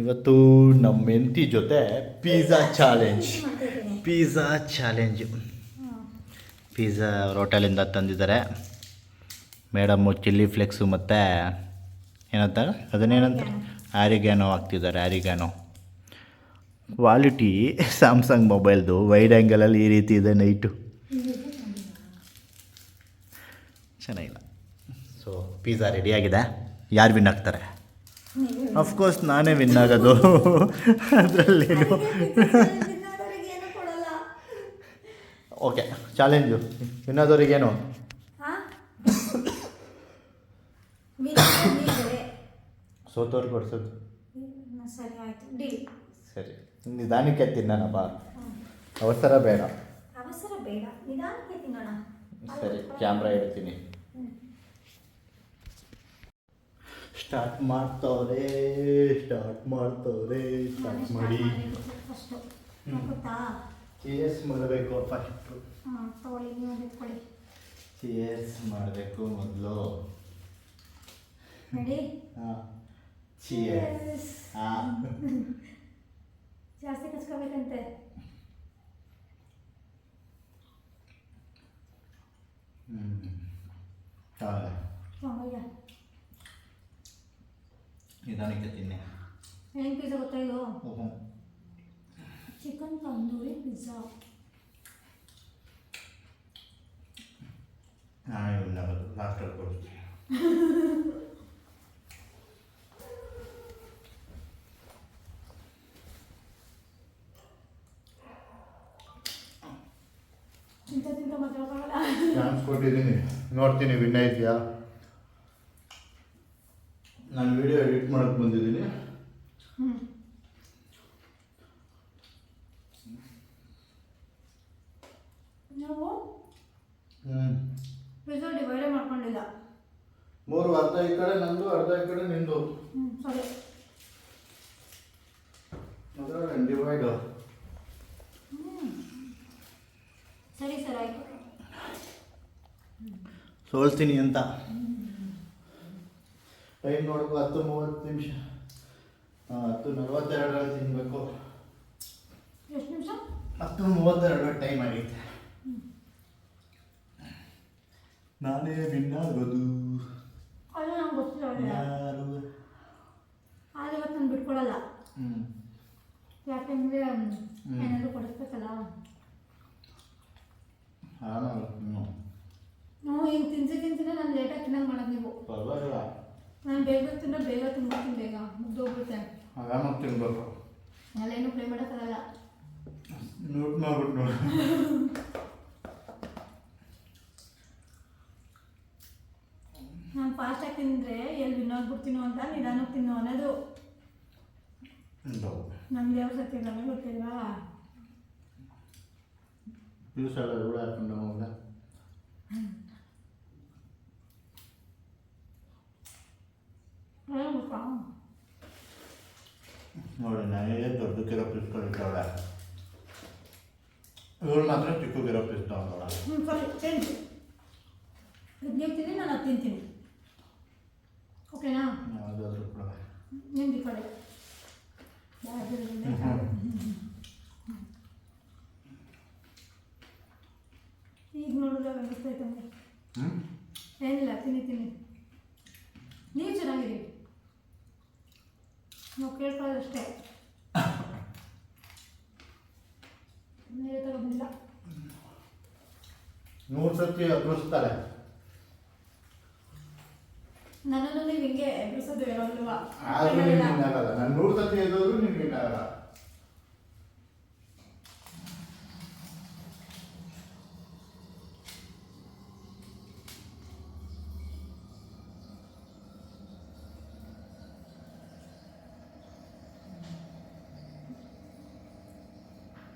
ಇವತ್ತು ನಮ್ಮ ಹೆಂಡತಿ ಜೊತೆ pizza challenge pizza challenge pizza ಅವ್ರ ಹೋಟೆಲಿಂದ ತಂದಿದ್ದಾರೆ. ಮೇಡಮ್ಮು ಚಿಲ್ಲಿ ಫ್ಲೆಕ್ಸು ಮತ್ತು ಏನಂತಾರೆ ಅದನ್ನೇನಂತಾರೆ ಆರಿಗ್ಯಾನೋ ಹಾಕ್ತಿದ್ದಾರೆ, ಆರಿಗ್ಯಾನೋ. ಕ್ವಾಲಿಟಿ ಸ್ಯಾಮ್ಸಂಗ್ ಮೊಬೈಲ್ದು ವೈಡ್ ಆ್ಯಂಗಲಲ್ಲಿ ಈ ರೀತಿ ಇದೆ ನೈಟು ಚೆನ್ನಾಗಿಲ್ಲ. ಸೊ ಪಿಜ್ಜಾ ರೆಡಿಯಾಗಿದೆ ಯಾರು ವಿನ್ ಆಗ್ತಾರೆ? ಅಫ್ಕೋರ್ಸ್ ನಾನೇ ವಿನ್ ಆಗೋದು. ಅದರಲ್ಲೇನು? ಓಕೆ ಚಾಲೆಂಜು ವಿನ್ನೋದವ್ರಿಗೇನು ಹಾ ಮೀನಿದೆ ಸೋತವ್ರಿಗೆ ಕೊಡ್ಸೋದು ಸರಿ. ನಿಧಾನಕ್ಕೆ ತಿನ್ನೋಣಪ್ಪ ಅವಸರ ಬೇಡ. ಅವಸರ ಬೇಡ. ನಿಧಾನಕ್ಕೆ ತಿನ್ನೋಣ. ಸರಿ ಕ್ಯಾಮ್ರಾ ಇಡ್ತೀನಿ. ಸ್ಟಾರ್ಟ್ ಮಾಡ್ತವ್ರೆ ಸ್ಟಾರ್ಟ್ ಮಾಡ್ತವ್ರೆ ಸ್ಟಾರ್ಟ್ ಮಾಡಿ. ಚೇರ್ಸ್ ಮಾಡಬೇಕು ಫಸ್ಟು ಚೇರ್ಸ್ ಮಾಡಬೇಕು ಮೊದಲು. ಚೇರ್ಸ್ ಜಾಸ್ತಿ ಕಚ್ಕೋಬೇಕಂತೆ. ಹ್ಞೂ ಹೌದಾ ತಗೊಂಡೋಗ್ಯ ನಿಧಾನಕ್ಕೆ ತಿನ್ನಿ. ಏನು ಪಿಜ್ಜಾ ಗೊತ್ತಾ ಇದು? ಓಹೋ. ಚಿಕನ್ ತಂದೂರಿ ಪಿಜ್ಜಾ ನಾನೇ ವಿನ್ನಾಗೋದು ಲಾಸ್ಟಲ್ಲಿ ಕೊಡ್ತೀನಿ. ಚಾನ್ಸ್ ಕೊಟ್ಟಿದ್ದೀನಿ. ನೋಡ್ತೀನಿ ವಿನ್ನ ಇದೆಯಾ ನಾನು ವಿಡಿಯೋ ಎಡಿಟ್ ಮಾಡಕ್ಕೆ ಬಂದಿದ್ದೀನಿ. ನಾವು? ಡಿವೈಡೇ ಮಾಡ್ಕೊಂಡಿಲ್ಲ. ಮೂರು ಅರ್ಧ ಈ ಕಡೆ ನಂದು ಅರ್ಧ ಈ ಕಡೆ ನಿಂದು. ಸರಿ. ಡಿವೈಡು ಸರಿ ಸರ್ ಆಯಿತು. ಸೋಲ್ತೀನಿ ಅಂತ. ಟೈಮ್ ನೋಡ್ಬೇಕು ಹತ್ತು ಮೂವತ್ತು ನಿಮಿಷ. ಹತ್ತು ನಲವತ್ತೆರಡರಲ್ಲಿ ತಿನ್ನಬೇಕು ಎಷ್ಟು ನಿಮಿಷ? ಹತ್ತು ಮೂವತ್ತೆರಡು ಟೈಮ್ ಆಗೈತೆ. ನಾನೇ ವಿನ್ ಆಗೋದು ಯಾರು? ಆದ್ರೆ ಇವತ್ತು ನಾನು ಬಿಟ್ಕೊಡಲ್ಲ ಯಾಕೆಂದರೆ ಏನಾದರೂ ಕೊಡಿಸ್ಬೇಕಲ್ಲ. ನಾವು ಹಿಂಗೆ ತಿನ್ಸಿ ತಿನ್ಸಿನ ನಾನು ಲೇಟಾಗಿ ತಿನ್ನಂಗೆ ಮಾಡೋದು ನೀವು. ಪರವಾಗಿಲ್ಲ. ನಾನು ಬೇಗ ತಿನ್ನೋ ಬೇಗ ತಿನ್ಬಿಡ್ತೀನಿ ಬೇಗ. ಮುಗ್ದೋಗ್ಬಿಡುತ್ತೆ. ಆರಾಮಾಗಿ ತಿನ್ಬೇಕು. ಅಲ್ಲೇನು ಪ್ಲೇ ಮಾಡೋಕ್ಕಾಗಲ್ಲ ನೋಟ್ ಮಾಡ್ಬಿಟ್ಟು ನೋಡಿ. ನಾನು ಫಾಸ್ಟಾಗಿ ತಿಂದರೆ ಎಲ್ಲಿ ವಿನ್ನೋಗ್ಬಿಡ್ತೀನೋ ಅಂತ ನಿಧಾನಕ್ಕೆ ತಿನ್ನೋ ಅನ್ನೋದು. ನಮ್ಗೆ ಯಾವ ಸತ್ಯ ನಮಗೆ ಗೊತ್ತಿಲ್ವಾ? ಜ್ಯೂಸ್ ಎಲ್ಲ ರೂಢ ಹಾಕೊಂಡು ಹೋಗ ಏನು ಗೊತ್ತಾ ನೋಡಿ ನಾನೇ ದೊಡ್ಡಕ್ಕಿರೋ ಪೀಸ್ ಕೊಟ್ಟಿದ್ದಾಳೆ ಇವಳು ಮಾತ್ರ ಚಿಕ್ಕಗಿರೋ ಪೀಸ್ ತಗೊಂಡೋಳ ಹ್ಞೂ ಸರಿ ಚೇಂಜ್ ಇದು ನೀವು ತಿನ್ನಿ ನಾನು ಅದು ತಿಂತೀನಿ ಓಕೆನಾ ಯಾವುದಾದ್ರೂ ಕೂಡ ನಿಮ್ದು ಈ ಕಡೆ ಬಾಜಿಲಿದೆ. ಈಗ ನೋಡಿದಾಗ ಅನಿಸ್ತೈತೆ ನನಗೆ ಹ್ಞೂ ಏನಿಲ್ಲ ತಿನ್ನಿ ತಿನ್ನಿ ನೀವು ಚೆನ್ನಾಗಿರಿ ನಾವು ಕೇಳ್ಕೊಳ್ಳೋದಷ್ಟೇ ನೀವೇ ತಗೊಂಡಿಲ್ಲ ನೂರು ಸತಿ ಅದ್ರಿಸ್ತಾರೆ ನನ್ನನ್ನು ನೀವು ಹಿಂಗೆ ಎದುರಿಸೋದು ಇರೋಲ್ವಾ ಆದರೂ ನಿಮ್ಗೆ ಆಗಲ್ಲ. ನಾನು ನೂರು ಸತಿ ಎದ್ದೋದ್ರು ನಿಮ್ಗೆ ಆಗಲ್ಲ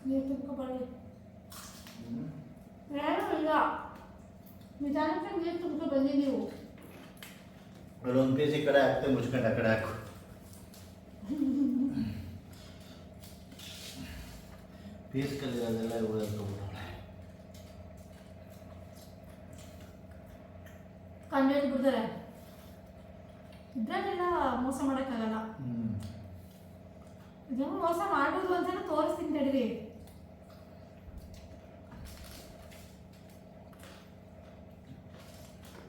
ನೀವು ತುಂಬ್ಕೊಬಾರ್ದು ಏನೂ ಇಲ್ಲ ನಿಧಾನಕ್ಕೆ ನೀರು ತುಂಬ್ಕೊ ಬನ್ನಿ ನೀವು ಅಲ್ಲೊಂದು ಪೀಸ್ ಈ ಕಡೆ ಹಾಕ್ತೆ ಮುಚ್ಕೊಂಡು ಆ ಕಡೆ ಹಾಕು ಪೀಸ್ ಕಲಿಯೋದೆಲ್ಲ ಉಳಿದ್ಬಿಡೋಳೆ ಕಂಡು ಬಿಡ್ತಾರೆ ಇದ್ರಲ್ಲೆಲ್ಲ ಮೋಸ ಮಾಡೋಕ್ಕಾಗಲ್ಲ ಹ್ಞೂ ಹೆಂಗ್ ಮೋಸ ಮಾಡೋದು ಅಂತಾನೆ ತೋರಿಸ್ತೀನಿ ತಡೀರಿ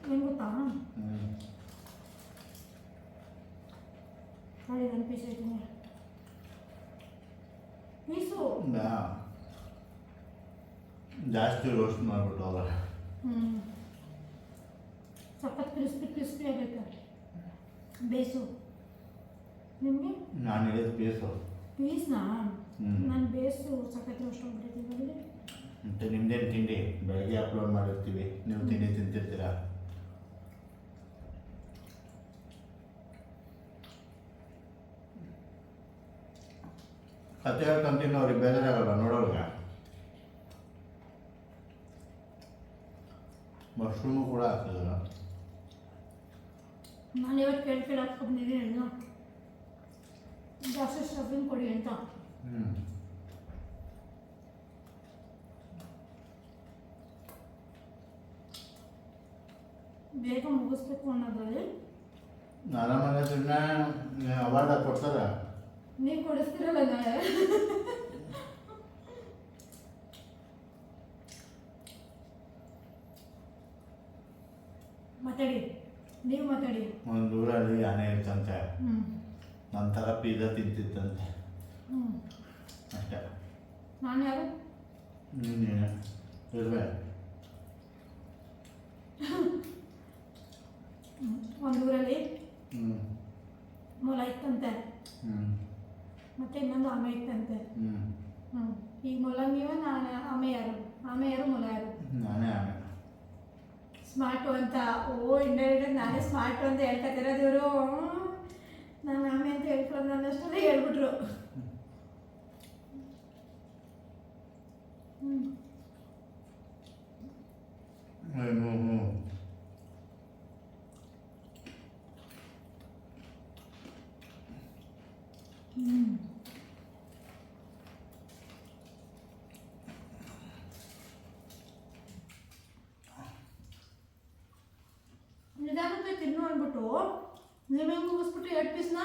ಹೆಂಗ್ ಗೊತ್ತಾ ಹ್ಞೂ ನೋಡಿ ನನ್ನ ಪೀಸ್ ನಾ- ಜಾಸ್ತಿ ರೋಸ್ಟ್ ಮಾಡಿಬಿಟ್ಟು ಅವರ ಹ್ಞೂ ಸಖತ್ ಕ್ರಿಸ್ಪಿ ಕ್ರಿಸ್ಪಿ ಆಗೈತೆ ಬೇಸು. ನಿಮಗೆ? ನಾನು ಹೇಳಿದ ಪೀಸು ಪೀಸ್ನಾ. ನಾನು ಬೇಸು ಸಖತ್ ರೋಸ್ಟ್ ಮತ್ತು ನಿಮ್ದೇನು ತಿಂಡಿ? ಬೆಳಗ್ಗೆ ಅಪ್ಲೋಡ್ ಮಾಡಿರ್ತೀವಿ. ನೀವು ತಿಂಡಿ ತಿಂತಿರ್ತೀರಾ? ಕತೆ ಹೇಳ್ಕೊಂತೀನಿ ಅವ್ರಿಗೆ ಬೇಜಾರಾಗಲ್ಲ ನೋಡೋರ್ಗ. ಮಶ್ರೂಮು ಕೂಡ ಹಾಕ್ತಿದ್ರು ನಾನು ಇವತ್ತು ಕೇಳಿ ಕೇಳಿ ಹಾಕ್ಕೊಂಡಿದ್ದೀನಿ ಜಾಸ್ತಿ ಸ್ಟಫಿಂಗ್ ಕೊಡಿ ಅಂತ. ಹ್ಞೂ ಬೇಗ ಮುಗಿಸ್ಬೇಕು ಅನ್ನೋದ್ರಲ್ಲಿ. ನನ್ನ ಮನೆ ಸುಮ್ಮನೆ ಅವಾರ್ಡ್ ಕೊಡ್ತಾರೆ? ನೀವು ಕೊಡಿಸ್ತಿರಲ್ಲ ನಾಳೆ? ಮಾತಾಡಿ. ನೀವು ಮಾತಾಡಿ. ಒಂದು ಊರಲ್ಲಿ ಆನೆ ಇರ್ತಂತೆ ಥರ ಪಿಜ್ಜಾ ತಿಂತಿತ್ತಂತೆ ಹ್ಞೂ ಅಷ್ಟೇ. ನಾನು ಯಾರು? ನೀನು ಒಂದು ಊರಲ್ಲಿ ಮೊಲ ಇತ್ತಂತೆ. ಹ್ಞೂ ಮತ್ತೆ ಇನ್ನೊಂದು ಆಮೆ ಇತ್ತಂತೆ. ಹ್ಞೂ ಈಗ ಮೊಲಂಗಿವ ನಾನು ಆಮೆ ಯಾರು ಆಮೆ ಯಾರು ಮೊಲ ಯಾರು ನಾನೇ ಸ್ಮಾರ್ಟು ಅಂತ. ಓ ಇಂಡೈರೆಕ್ಟ್ ನಾನೇ ಸ್ಮಾರ್ಟು ಅಂತ ಹೇಳ್ಕೊತಿರೋದು ಇವರು ನಾನು ಆಮೆ ಅಂತ ಹೇಳ್ಕೊಂಡು ನನ್ನಷ್ಟೇ ಹೇಳ್ಬಿಟ್ರು ಹ್ಞೂ ಹ್ಞೂ ಹ್ಞೂ ಹ್ಞೂ ನಿಧಾನಕ್ಕೆ ಅಂದ್ಬಿಟ್ಟು ನೀವೇ ಮುಗಿಸ್ಬಿಟ್ಟು ಎರಡು ಪೀಸ್ನ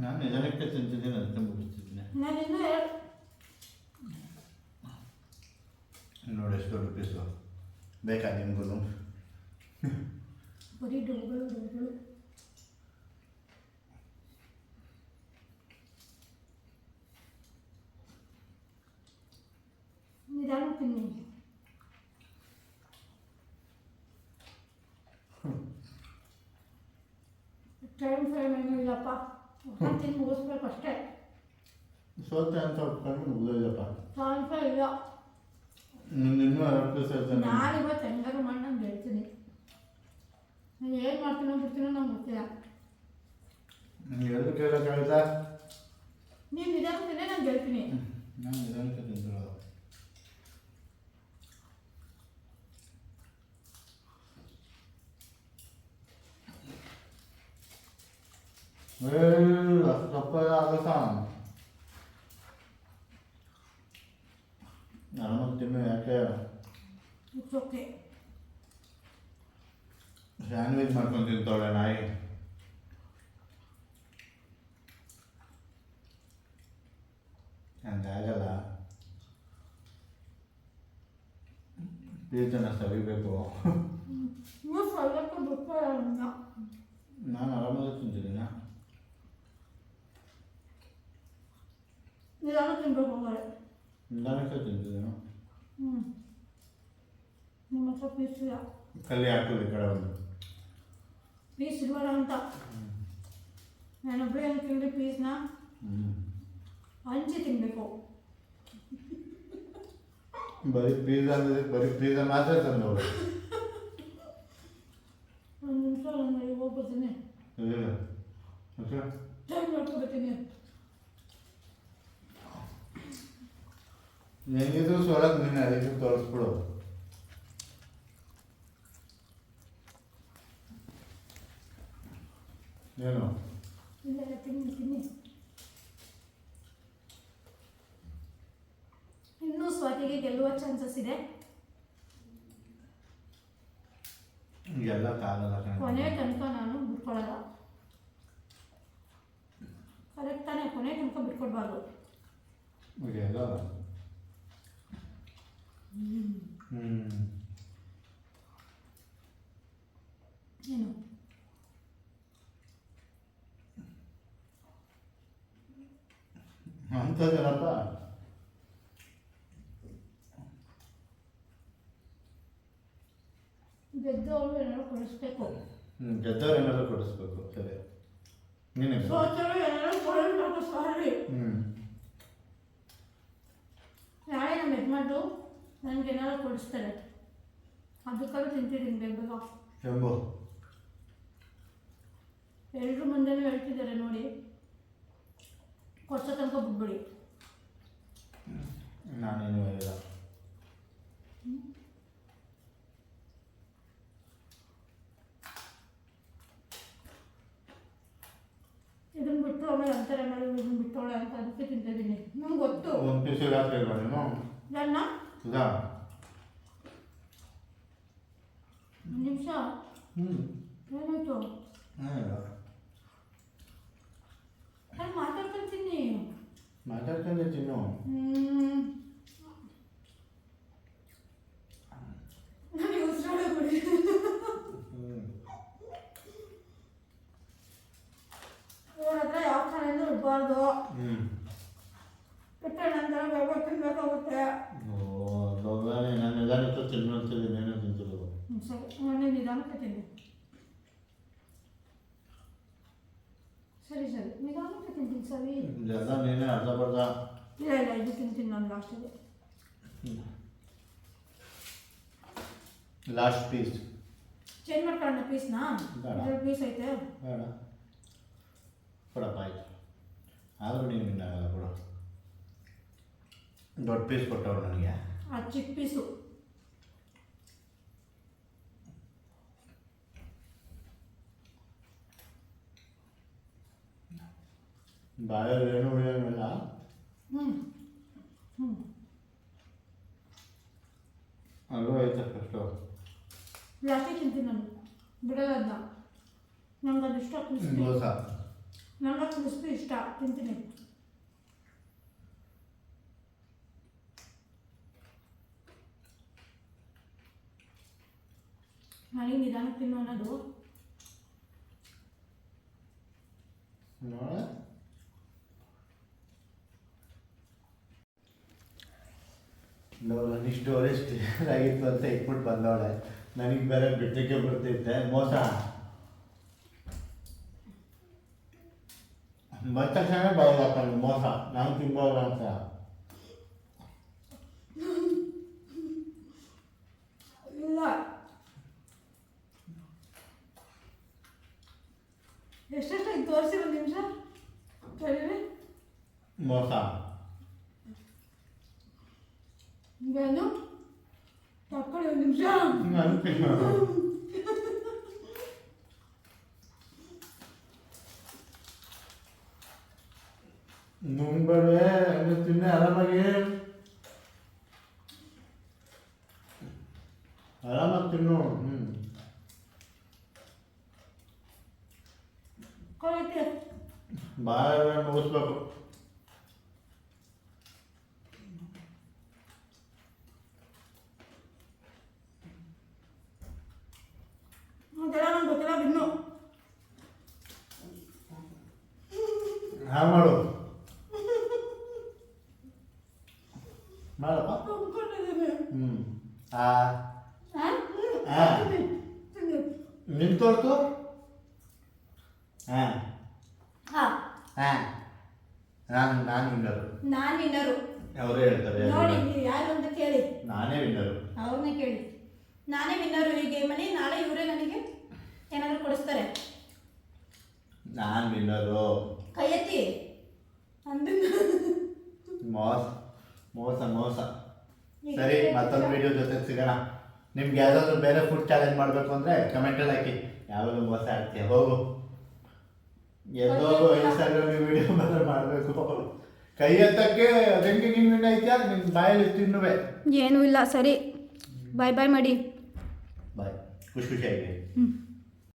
ನಾನು ನಿಧಾನಕ್ಕೆ ತಿಂತಿದ್ದೀನಿ ಅದಕ್ಕೆ ಮುಗಿಸ್ತಿದ್ದೀನಿ ನಾನು ಇನ್ನೂ ಎರಡು ನೋಡಿ ಎಷ್ಟು ದೊಡ್ಡ ಪೀಸು ಬೇಕಾ ನಿಮಗೂ ಬರೀ ಡೊಗಳು ಡೊಗಳು ನಿಧಾನ ತಿನ್ನಿ ಟೈಮ್ ಫ್ರೇಮ್ ಏನೂ ಇಲ್ಲಪ್ಪ. ತಿಂದು ಮುಗಿಸ್ಬೇಕು ಅಷ್ಟೇ. ಸೋತೆ ಅಂತ ಹೊತ್ಕೊಂಡು ಮುಗಿದೋಯ್ದಪ್ಪ ಟೈಮ್ ಫ್ರೈ ಇಲ್ಲ ನಿನ್ನೂ ಪೀಸ್ ಇರ್ತಾನೆ. ನಾನು ಇವತ್ತು ಹೆಂಗಾರು ಮಾಡಿ ನಾನು ಹೇಳ್ತೀನಿ. ನಾನು ಏನು ಮಾಡ್ತೀನೋ ಬಿಡ್ತೀನೋ ನಂಗೆ ಗೊತ್ತಿಲ್ಲ. ನೀನು ಎರಡು ಕೇಳೋಕ್ಕಾಗುತ್ತಾ ನೀನು ನಿಧಾನ ನಾನು ಹೇಳ್ತೀನಿ. ನಾನು ನಿಧಾನಕ್ಕೆ ತಿಂತಿರೋದು ಏ ಅಷ್ಟು ದಪ್ಪ ಆಗುತ್ತಾ ನಾನು ತಿನ್ನು ಯಾಕೆ ಇಟ್ಸ್ ಓಕೆ ಸ್ಯಾಂಡ್ವಿಚ್ ಮಾಡ್ಕೊಂಡು ತಿಂತಾವಳೆ ನಾಯಿ ಹಂಗಾಗಲ್ಲ ಪೀಚನ ಸವಿಬೇಕು ನಾನು ಆರಾಮಾಗಿ ತಿಂತಿದ್ದೀನ ನಿಧಾನ ತಿನ್ಬೇಕು ಹೋಗೋರೆ ನಿಧಾನಕ್ಕೆ ತಿಂತಿದ್ದೀನ ಹ್ಞೂ ನಿಮ್ಮ ಹತ್ರ ಪೀಸ್ ಇಲ್ಲ ಕಲ್ಲಿ ಹಾಕೋದು ಈ ಕಡೆ ಒಂದು ಪೀಸ್ ಇಲ್ವಲ್ಲ ಅಂತ ನಾನೊಬ್ಬಳೇ ಏನು ತಿಂದು ಪೀಸ್ನ ಹ್ಞೂ ಹಂಚಿ ತಿನ್ನಬೇಕು ಬರೀ ಪಿಜ್ಜಾ ಅಂದ್ರೆ ಬರೀ ಪಿಜ್ಜಾ ಮಾತ್ರ ತಂದವರು ಒಂದು ನಿಮಿಷ ನಾನು ಹೋಗ್ಬೋತೀನಿ ಇಲ್ಲ ಓಕೆ ಟೈಮ್ ನೋಡ್ಕೊಬರ್ತೀನಿ ಹೆಂಗಿದ್ರು ಸೊಳಗೆ ನೀನು ಅದಕ್ಕೆ ತೋರಿಸ್ಬಿಡು ಏನು ಇಲ್ಲ ತಿನ್ನಿ ತಿನ್ನಿ ಇನ್ನೂ ಸ್ವಾತಿಗೆ ಗೆಲ್ಲುವ ಚಾನ್ಸಸ್ ಇದೆ. ಎಲ್ಲ ಕೊನೆ ತನಕ ನಾನು ಬಿಟ್ಕೊಳ್ಳಲ್ಲ ಕರೆಕ್ಟ್ ತಾನೇ ಕೊನೆ ತನಕ ಬಿಟ್ಕೊಡ್ಬಾರ್ದು. ಏನು? ಅಂಥದ್ದೇನಪ್ಪ? ಗೆದ್ದವಳು ಏನಾದ್ರು ಕೊಡಿಸ್ಬೇಕು? ಹ್ಞೂ ಗೆದ್ದವ್ರು ಏನಾದ್ರು ಕೊಡಿಸ್ಬೇಕು ಸರಿ. ನೀನೇ ಸೋತರು ಏನಾದ್ರು ಕೊಡಬೇಕು ಸಾರಿ. ಹ್ಞೂ ನಾಳೆ ನಮ್ಮ ಯಜಮಾನ್ರು ನನಗೆ ಏನಾದ್ರು ಕೊಡಿಸ್ತಾರೆ. ಅದಕ್ಕಾದ್ರೂ ತಿಂತಿದ್ದೀನಿ ಬೇಗ ಬೇಗ. ಎಂಬು? ಎಲ್ಲರೂ ಮುಂದೆನೂ ಹೇಳ್ತಿದ್ದಾರೆ ನೋಡಿ. ಕೊಡ್ಸೋ ತನಕ ಬಿಟ್ಬಿಡಿ. ನಾನೇನು ಹೇಳಿಲ್ಲ. ಇದನ್ನ ಬಿಟ್ಟು ಆಮೇಲೆ ಅಂತಾರೆ ಮೇಡಮ್ ಇದನ್ನ ಬಿಟ್ಟೋಳೆ ಅಂತ ಅದಕ್ಕೆ ತಿಂತಿದ್ದೀನಿ. ನಂಗೆ ಗೊತ್ತು. ಒಂದು ರಾತ್ರಿ ಹಾಕ್ಲಿಲ್ವಾ ನೀನು? ನನ್ನ? ಒಂದು ನಿಮಿಷ. ಹ್ಞೂ ಏನಾಯ್ತು? ನಾನು ಮಾತಾಡ್ಕೊಂತೀನಿ ಮಾತಾಡ್ಕೊಂಡೆ ತಿನ್ನು. ಹ್ಮ್. ನನಗೆ ಉಸಿರಾಡ ಬಿಡಿ ಹ್ಞೂ ಇವ್ರ ಹತ್ರ ಯಾವ ಕಡೆಯಿಂದ ಇರಬಾರ್ದು ಹ್ಞೂ ಬಿಟ್ಟರೆ ನಂತರ ಬೇಗ ತಿನ್ಬೇಕಾಗುತ್ತೆ ಲೋಗಾನೆ ನಾನು ನಿಧಾನಕ್ಕೆ ತಿನ್ನೋಂತಿದ್ದೀನಿ ಏನೋ ತಿಂತಿರೋದು ಹ್ಮ್, ಸರಿ ಮೊನ್ನೆ ನಿಧಾನಕ್ಕೆ ತಿನ್ನಿ ನಿಧಾನಕ್ಕೆ ತಿಂತೀನಿ ಸರಿ ಎಲ್ಲ ನೀನೇ ಅರ್ಧ ಬರ್ಧ ಇಲ್ಲ ಇಲ್ಲ ಇದು ತಿಂತೀನಿ ನಾನು ಲಾಸ್ಟಿಗೆ ಲಾಸ್ಟ್ ಪೀಸ್ ಚೇಂಜ್ ಮಾಡ್ಕೊಳ್ಳೋಣ ಪೀಸ್ನಾ ಬೇಡ. ಪೀಸ್ ಐತೆ ಬೇಡ ಕೊಡಪ್ಪ ಆಯ್ತು ಆದರೂ ನೀನು ಇನ್ನಾಗಲ್ಲ ಕೊಡು ದೊಡ್ಡ ಪೀಸ್ ಕೊಟ್ಟವ್ರು ನನಗೆ ಆ ಚಿಕ್ಕ ಪೀಸು ಬಾಯಲ್ಲಿ ಏನು ಉಳಿಯೋಂಗಿಲ್ಲ? ಹ್ಞೂ ಹ್ಞೂ ಅಲ್ಲೂ ಐತೆ ಫಸ್ಟು ಯಾಕೆ ತಿಂತೀನಿ ನಾನು? ಬಿಡಲ್ಲ ಅದನ್ನ ನಂಗೆ ಅದು ಇಷ್ಟ ಕ್ರಿಸ್ಪಿ ದೋಸೆ ನಂಗೆ ಕ್ರಿಸ್ಪಿ ಇಷ್ಟ ತಿಂತೀನಿ. ನನಗೆ ನಿಧಾನಕ್ಕೆ ತಿನ್ನೋ ಅನ್ನೋದು ನೋಡ ನೋಡಿ ಸ್ಟೋರೇಜ್ ಕ್ಲಿಯರ್ ಆಗಿತ್ತು ಅಂತ ಇಟ್ಬಿಟ್ಟು ಬಂದವಳೆ. ನನಗೆ ಬೇರೆ ಬಿಟ್ಟಕ್ಕೆ ಬರ್ತಿದ್ದೆ ಮೋಸ. ಬಂದ ತಕ್ಷಣ ಬರೋದು ಹಾಕೊಂಡು ಮೋಸ. ನಾನು ತಿನ್ಬೋದು ಅಂತ. ಇಲ್ಲ. ಎಷ್ಟೆಷ್ಟಾಗಿ ತೋರಿಸಿ ಒಂದು ನಿಮಿಷ ಮೋಸ ಏನು ತಕ್ಕೊಳ್ಳಿ ಒಂದು ನಿಮಿಷ ನಾನು ತಿನ್ನೋದು ನುಂಗ್ಬೇಡವೆ ಹಂಗೆ ತಿನ್ನೆ ಆರಾಮಾಗಿ ಆರಾಮಾಗಿ ತಿನ್ನು ಹ್ಞೂ ಕೊಳೈತೆ ಬಾಳ ಮುಗಿಸ್ಬೇಕು ಅದೆಲ್ಲ ನಂಗೆ ಗೊತ್ತಿಲ್ಲ ಬಿನ್ನು. ಹಾಂ ಮಾಡು. ಮಾಡಪ್ಪ. ಹ್ಞೂ ಆ. ನಿನ್ ತೋರ್ತು ಹಾಂ ಹಾಂ. ಹಾಂ ನಾನು ನಾನು ವಿನ್ನರು. ನಾನು ವಿನ್ನರು. ಅವರೇ ಹೇಳ್ತಾರೆ ನೋಡಿ ಯಾರು ಅಂತ ಕೇಳಿ. ನಾನೇ ವಿನ್ನರು. ಅವ್ರನ್ನೇ ಕೇಳಿ. ನಾನೇ ವಿನ್ನರು ಈ ಗೇಮಲ್ಲಿ ನಾಳೆ ಇವರೇ ನನಗೆ ಏನಾದರೂ ಕೊಡಿಸ್ತಾರೆ. ನಾನು ವಿನ್ನರು ಕೈ ಎತ್ತಿ ಅಂದು ಮೋಸ ಮೋಸ ಮೋಸ. ಸರಿ ಮತ್ತೊಂದು ವಿಡಿಯೋ ಜೊತೆ ಸಿಗೋಣ. ನಿಮ್ಗೆ ಯಾವ್ದಾದ್ರು ಬೇರೆ ಫುಡ್ ಚಾಲೆಂಜ್ ಮಾಡಬೇಕು ಅಂದರೆ ಕಮೆಂಟಲ್ಲಿ ಹಾಕಿ. ಯಾವಾಗಲೂ ಮೋಸ ಆಗ್ತೀಯ ಹೋಗು. ಎಲ್ಲೋಗು ಇನ್ಸ್ಟಾಗ್ರಾಮ್ ವಿಡಿಯೋ ಬಂದ್ರೆ ಮಾಡಬೇಕು. ಕೈ ಎತ್ತಕ್ಕೆ ಅದಕ್ಕೆ ನೀನು ವಿನ್ ಐತ್ಯಾ? ನಿನ್ನ ಬಾಯಲ್ಲಿ ತಿನ್ನುವೆ. ಏನೂ ಇಲ್ಲ ಸರಿ. ಬಾಯ್ ಬಾಯ್ ಮಾಡಿ. ಬಾಯ್ ಖುಷಿ ಖುಷಿಯಾಗಿ ಹ್ಞೂ